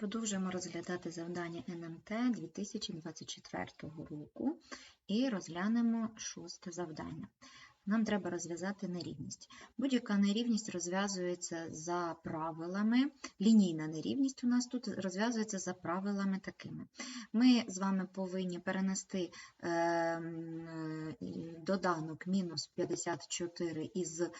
Продовжуємо розглядати завдання НМТ 2024 року і розглянемо шосте завдання. Нам треба розв'язати нерівність. Будь-яка нерівність розв'язується за правилами, лінійна нерівність у нас тут розв'язується за правилами такими. Ми з вами повинні перенести е, доданок мінус 54 із е,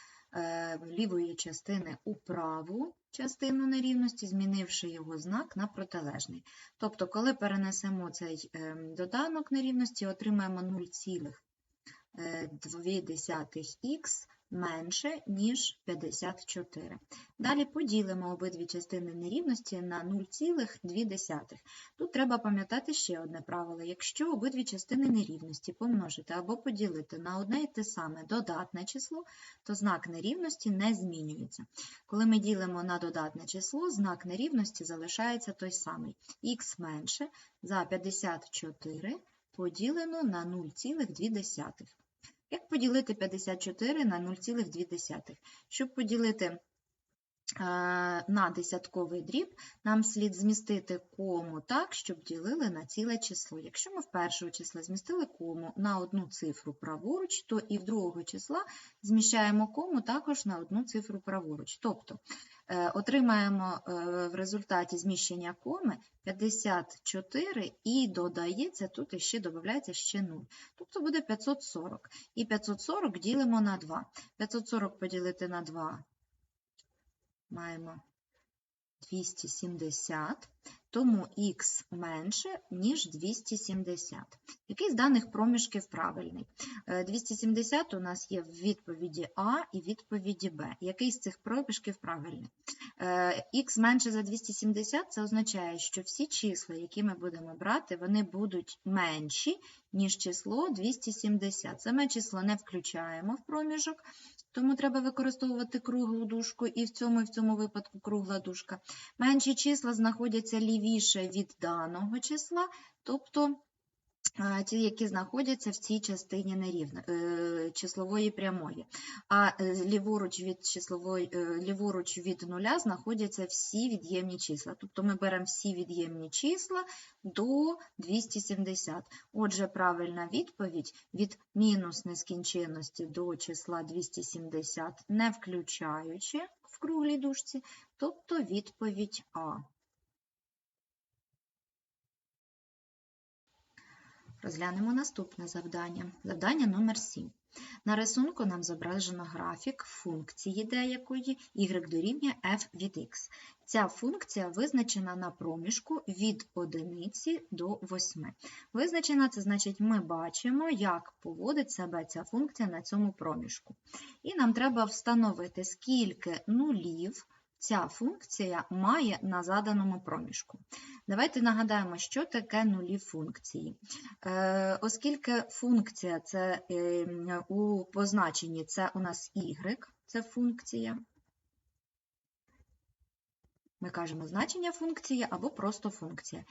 лівої частини у праву частину нерівності, змінивши його знак на протилежний. Тобто, коли перенесемо цей е, доданок нерівності, отримаємо 0,2х менше, ніж 54. Далі поділимо обидві частини нерівності на 0,2. Тут треба пам'ятати ще одне правило. Якщо обидві частини нерівності помножити або поділити на одне і те саме додатне число, то знак нерівності не змінюється. Коли ми ділимо на додатне число, знак нерівності залишається той самий. х менше за 54 поділено на 0,2. Як поділити 54 на 0,2? Щоб поділити е, на десятковий дріб, нам слід змістити кому так, щоб ділили на ціле число. Якщо ми в першого числа змістили кому на одну цифру праворуч, то і в другого числа зміщаємо кому також на одну цифру праворуч. Тобто отримаємо е, в результаті зміщення коми 54 і додається, тут іще додається ще 0. Тобто буде 540. І 540 ділимо на 2. 540 поділити на 2 маємо 270, тому х менше, ніж 270. Який з даних проміжків правильний? 270 у нас є в відповіді А і відповіді Б. Який з цих проміжків правильний? Х менше за 270 це означає, що всі числа, які ми будемо брати, вони будуть менші, ніж число 270. Саме число не включаємо в проміжок, тому треба використовувати круглу дужку, і в цьому і в цьому випадку кругла дужка. Менші числа знаходяться лівіше від даного числа, тобто ті, які знаходяться в цій частині нерівно, числової прямої. А ліворуч від числової, ліворуч від нуля знаходяться всі від'ємні числа. Тобто ми беремо всі від'ємні числа до 270. Отже, правильна відповідь від мінус нескінченності до числа 270, не включаючи в круглій дужці, тобто відповідь А. Розглянемо наступне завдання. Завдання номер 7. На рисунку нам зображено графік функції деякої y дорівнює f від x. Ця функція визначена на проміжку від 1 до 8. Визначена це значить, ми бачимо, як поводить себе ця функція на цьому проміжку. І нам треба встановити, скільки нулів ця функція має на заданому проміжку. Давайте нагадаємо, що таке нулі функції. Е, Оскільки функція це е, у позначенні це у нас y, це функція. Ми кажемо значення функції або просто функція.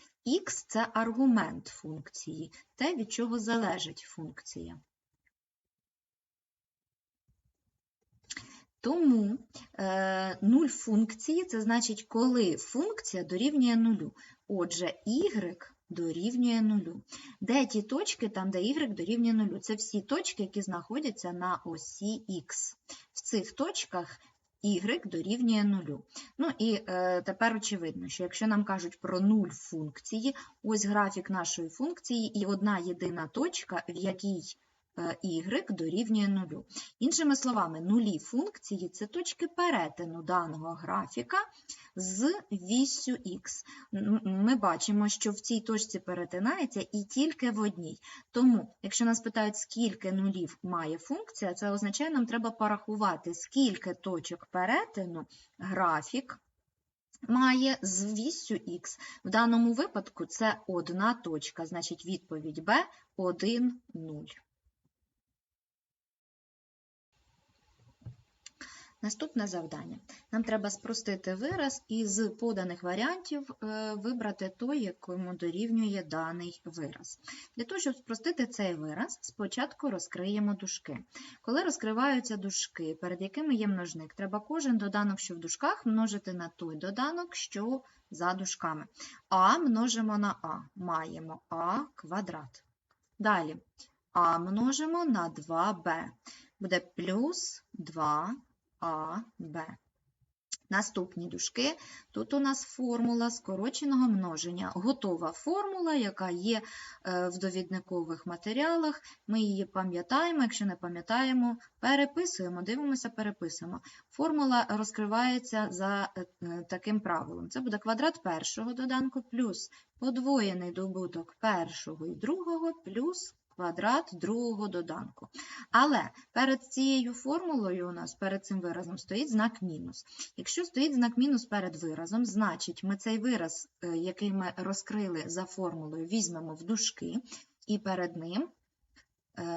Х це аргумент функції, те, від чого залежить функція. Тому е, нуль функції це значить, коли функція дорівнює нулю. Отже, y дорівнює нулю. Де ті точки, там, де y дорівнює нулю? Це всі точки, які знаходяться на осі Х. В цих точках y дорівнює нулю. Ну і е, тепер очевидно, що якщо нам кажуть про нуль функції, ось графік нашої функції і одна єдина точка, в якій y дорівнює нулю. Іншими словами, нулі функції це точки перетину даного графіка з віссю х. Ми бачимо, що в цій точці перетинається і тільки в одній. Тому, якщо нас питають, скільки нулів має функція, це означає, нам треба порахувати, скільки точок перетину графік. Має з віссю х. В даному випадку це одна точка, значить відповідь b 1, 0. Наступне завдання. Нам треба спростити вираз і з поданих варіантів е, вибрати той, якому дорівнює даний вираз. Для того, щоб спростити цей вираз, спочатку розкриємо дужки. Коли розкриваються дужки, перед якими є множник, треба кожен доданок, що в дужках, множити на той доданок, що за дужками. А множимо на А. Маємо А квадрат. Далі А множимо на 2Б. Буде плюс 2 а, Б. Наступні дужки. Тут у нас формула скороченого множення. Готова формула, яка є е, в довідникових матеріалах. Ми її пам'ятаємо, якщо не пам'ятаємо, переписуємо, дивимося, переписуємо. Формула розкривається за е, таким правилом. Це буде квадрат першого доданку плюс подвоєний добуток першого і другого плюс квадрат другого доданку. Але перед цією формулою у нас, перед цим виразом, стоїть знак мінус. Якщо стоїть знак мінус перед виразом, значить ми цей вираз, е, який ми розкрили за формулою, візьмемо в дужки, і перед ним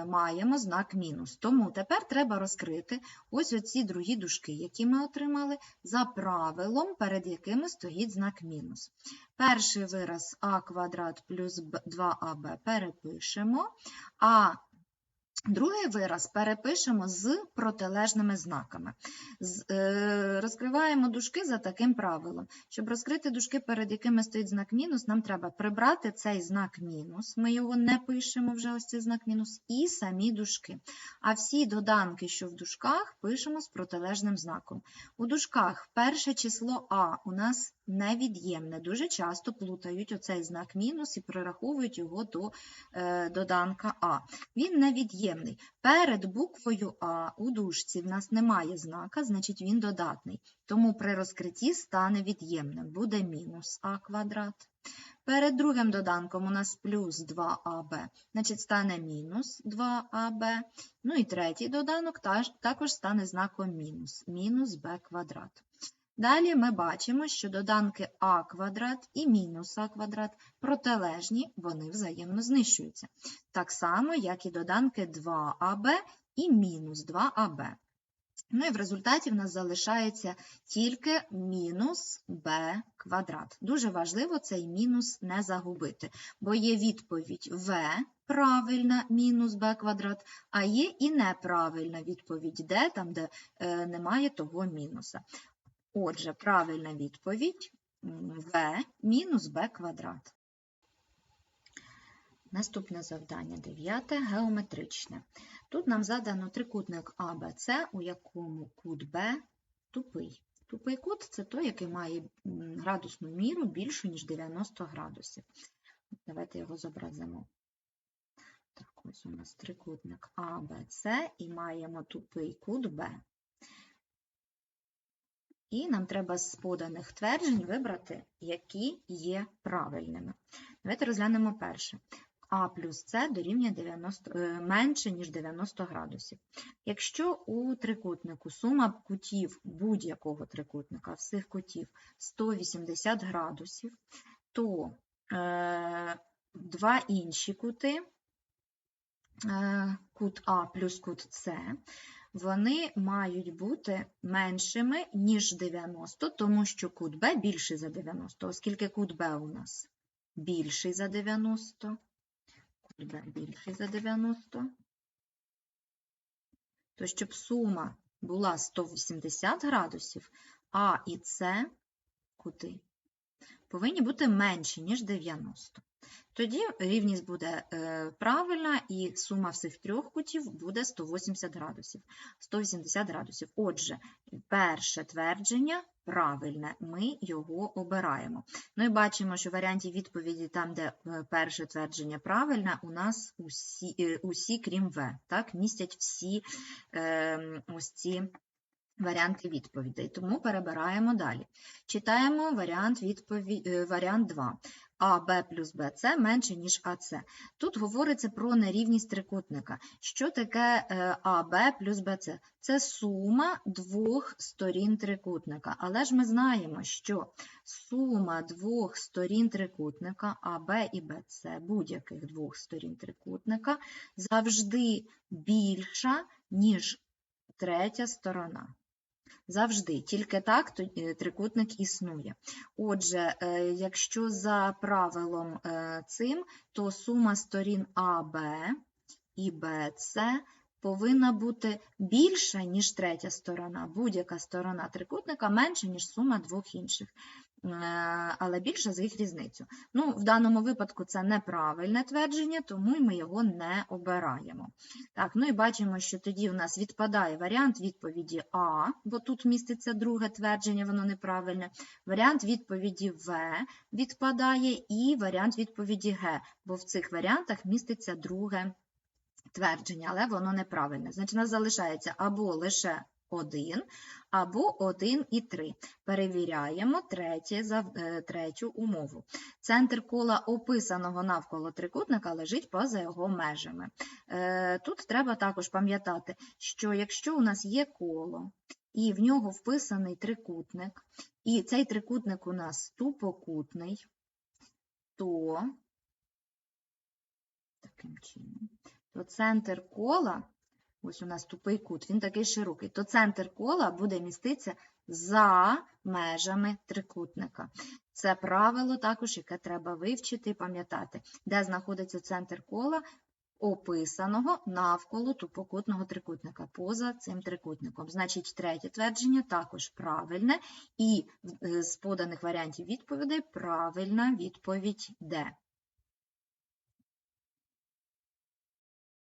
маємо знак мінус. Тому тепер треба розкрити ось оці другі дужки, які ми отримали, за правилом, перед якими стоїть знак мінус. Перший вираз а квадрат плюс 2аб перепишемо, а Другий вираз перепишемо з протилежними знаками. Е, розкриваємо дужки за таким правилом. Щоб розкрити дужки, перед якими стоїть знак мінус, нам треба прибрати цей знак мінус, ми його не пишемо вже ось цей знак мінус, і самі дужки. А всі доданки, що в дужках, пишемо з протилежним знаком. У дужках перше число А у нас невід'ємне. Дуже часто плутають оцей знак мінус і прираховують його до е, доданка А. Він невід'ємний. Перед буквою А у дужці в нас немає знака, значить він додатний. Тому при розкритті стане від'ємним. Буде мінус А квадрат. Перед другим доданком у нас плюс 2аб, значить стане мінус 2аб. Ну і третій доданок також стане знаком мінус, мінус b квадрат. Далі ми бачимо, що доданки а квадрат і мінус а квадрат протилежні, вони взаємно знищуються. Так само, як і доданки 2аб і мінус 2аб. Ну і в результаті в нас залишається тільки мінус b квадрат. Дуже важливо цей мінус не загубити, бо є відповідь В правильна мінус b квадрат, а є і неправильна відповідь D, там, де е, немає того мінуса. Отже, правильна відповідь В мінус Б квадрат. Наступне завдання дев'яте геометричне. Тут нам задано трикутник АБЦ, у якому кут Б тупий. Тупий кут це той, який має градусну міру більшу, ніж 90 градусів. Давайте його зобразимо. Так, ось у нас трикутник АБЦ і маємо тупий кут Б. І нам треба з поданих тверджень вибрати, які є правильними. Давайте розглянемо перше. А плюс С дорівнює 90, е, менше, ніж 90 градусів. Якщо у трикутнику сума кутів будь-якого трикутника, всіх кутів 180 градусів, то е, два інші кути, е, кут А плюс кут С, вони мають бути меншими, ніж 90, тому що кут Б більший за 90, оскільки кут Б у нас більший за 90, кут Б більший за 90, то щоб сума була 180 градусів, А і С кути повинні бути менші, ніж 90. Тоді рівність буде е, правильна і сума всіх трьох кутів буде 180 градусів. 180 градусів. Отже, перше твердження правильне, ми його обираємо. Ну і бачимо, що в варіанті відповіді, там, де е, перше твердження правильне, у нас усі, е, усі крім В, так, містять всі е, ось ці. Варіанти відповідей, тому перебираємо далі. Читаємо варіант відповідь, варіант 2. АБ плюс БЦ менше, ніж АЦ. Тут говориться про нерівність трикутника. Що таке е, АБ плюс БЦ? Це сума двох сторін трикутника. Але ж ми знаємо, що сума двох сторін трикутника АБ і БЦ, будь-яких двох сторін трикутника, завжди більша, ніж третя сторона. Завжди. Тільки так е, трикутник існує. Отже, е, якщо за правилом е, цим, то сума сторін АБ і БЦ повинна бути більша, ніж третя сторона. Будь-яка сторона трикутника менша, ніж сума двох інших, але більша за їх різницю. Ну, в даному випадку це неправильне твердження, тому ми його не обираємо. Так, ну і бачимо, що тоді у нас відпадає варіант відповіді А, бо тут міститься друге твердження, воно неправильне. Варіант відповіді В відпадає, і варіант відповіді Г, бо в цих варіантах міститься друге твердження, але воно неправильне. Значить, у нас залишається або лише 1, або 1 і 3. Перевіряємо е, третю умову. Центр кола описаного навколо трикутника лежить поза його межами. Е, Тут треба також пам'ятати, що якщо у нас є коло, і в нього вписаний трикутник, і цей трикутник у нас тупокутний, то таким чином, то центр кола, ось у нас тупий кут, він такий широкий, то центр кола буде міститися за межами трикутника. Це правило також, яке треба вивчити і пам'ятати, де знаходиться центр кола, описаного навколо тупокутного трикутника, поза цим трикутником. Значить, третє твердження також правильне, і е, з поданих варіантів відповідей правильна відповідь Д.